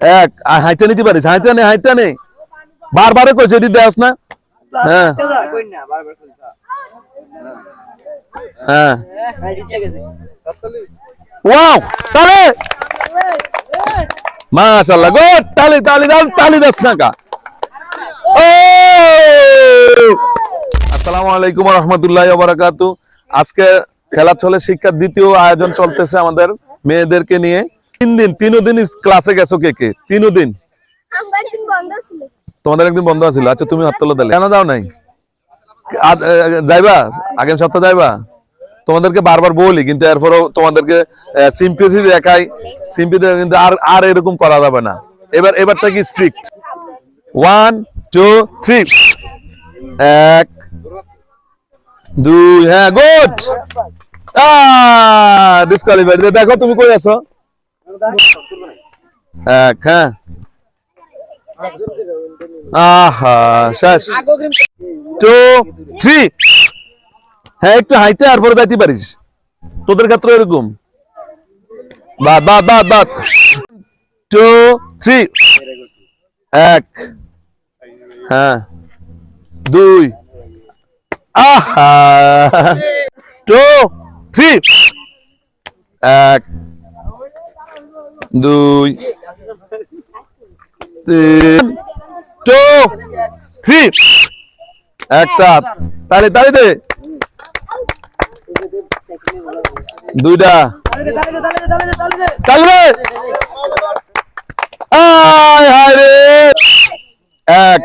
এক হাইটা নিতে পারিস, হাইটা হাইটা বারবারে দেওয়াস না। হ্যাঁ। হ্যাঁ। তালে! তালি দাও তালি দাস না কা আসসালামু আলাইকুম রাহমাতুল্লাহি আজকে খেলা চলে শিক্ষার দ্বিতীয় আয়োজন চলতেছে আমাদের মেয়েদেরকে নিয়ে। তিন দিন তিনও দিন ক্লাসে গেছো কে কে? তিনও দিন। তোমাদের একদিন বন্ধ আছিল আচ্ছা তুমি হাত তোলা দিলে কেন যাও নাই? যাইবা? আগামী সপ্তাহ যাইবা? তোমাদেরকে বারবার বলি কিন্তু এরপরও তোমাদেরকে সিম্পিথি দেখাই। সিম্পিথি কিন্তু আর আর এরকম করা যাবে না। এবার এবারটা কি স্ট্রিক্ট ওয়ান টু থ্রি এক দুই হ্যাঁ গুড ডিসকালিফাইড দেখো তুমি কই আছো? এক হ্যাঁ। হ্যাঁ একটু হাইটে আর পরে যাইতে পারিস। তোদের ক্ষেত্রে এরকম। টু থ্রি এক। হ্যাঁ। দুই। আহা। টু থ্রি এক। দুই তিন টু থ্রি একটা তালি তালি দে। দুইটা। তালি দে। আয় হায় রে। এক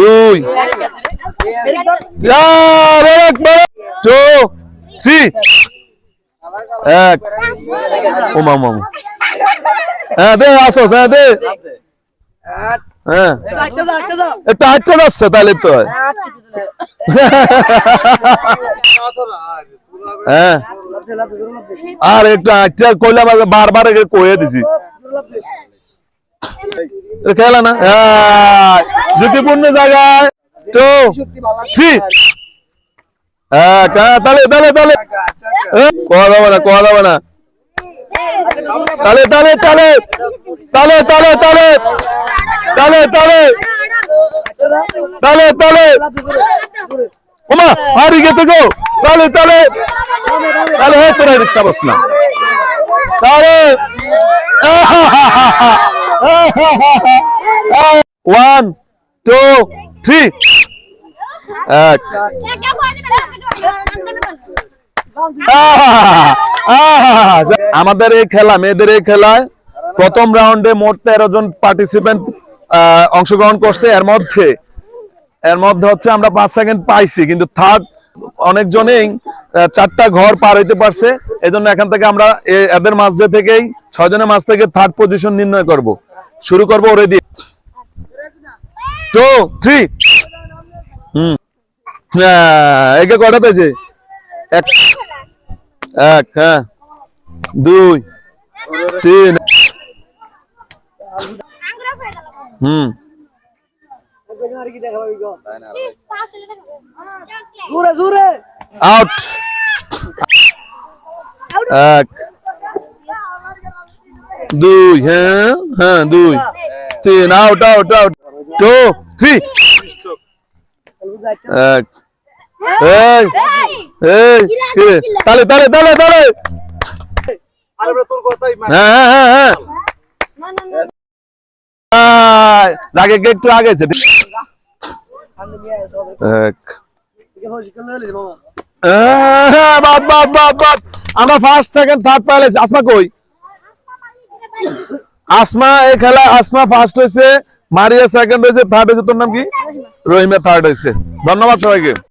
দুই। চার এক টু থ্রি এক। ওমা। হ্যাঁ দে আসো হ্যাঁ দে। হ্যাঁ। তাহলে তো। হ্যাঁ। আর একটু বারবার কয়ে দিছি। খেলা না? হ্যাঁ। ঝুঁকিপূর্ণ জায়গায়। থ্রি হ্যাঁ তাহলে তাহলে তাহলে হ্যাঁ, কোয়া যাবে না কোয়া যাবে না। তালে তালে তালে। তালে তালে তালে। তালে তালে। তালে তালে। ওমা হারি গেতে গো। তালে তালে। তালে হয়ে তোরা ইচ্ছা বস না। তালে। ওয়ান টু থ্রি এক! আমাদের এই খেলা, মেয়েদের এই খেলায় প্রথম রাউন্ডে মোট তেরো জন পার্টিসিপেন্ট অংশগ্রহণ করছে। এর মধ্যে এর মধ্যে হচ্ছে আমরা পাঁচ সেকেন্ড পাইছি, কিন্তু থার্ড অনেকজনেই চারটা ঘর পার হইতে পারছে। এই জন্য এখান থেকে আমরা এদের মাঝে থেকেই ছয় জনের মাঝ থেকে থার্ড পজিশন নির্ণয় করব। শুরু করব ওরে দিয়ে টু থ্রি হুম। হ্যাঁ, একে কটা পেয়েছে? এক এক হ্যাঁ। দুই তিন। হুম। আউট। এক দুই হ্যাঁ হ্যাঁ দুই তিন। Out out out. Two three এক। এই। এই। তালে তালে তালে তালে। হ্যাঁ হ্যাঁ হ্যাঁ আগে কে একটু আগে আছে। এক। হ্যাঁ, বাদ বাদ বাদ বাদ আমরা ফার্স্ট সেকেন্ড থার্ড আসমা কই? আসমা এই খেলা আসমা ফার্স্ট হয়েছে মারিয়া সেকেন্ড হয়েছে থার্ড হয়েছে তোর নাম কি? রহিমা। থার্ড হয়েছে। ধন্যবাদ সবাইকে।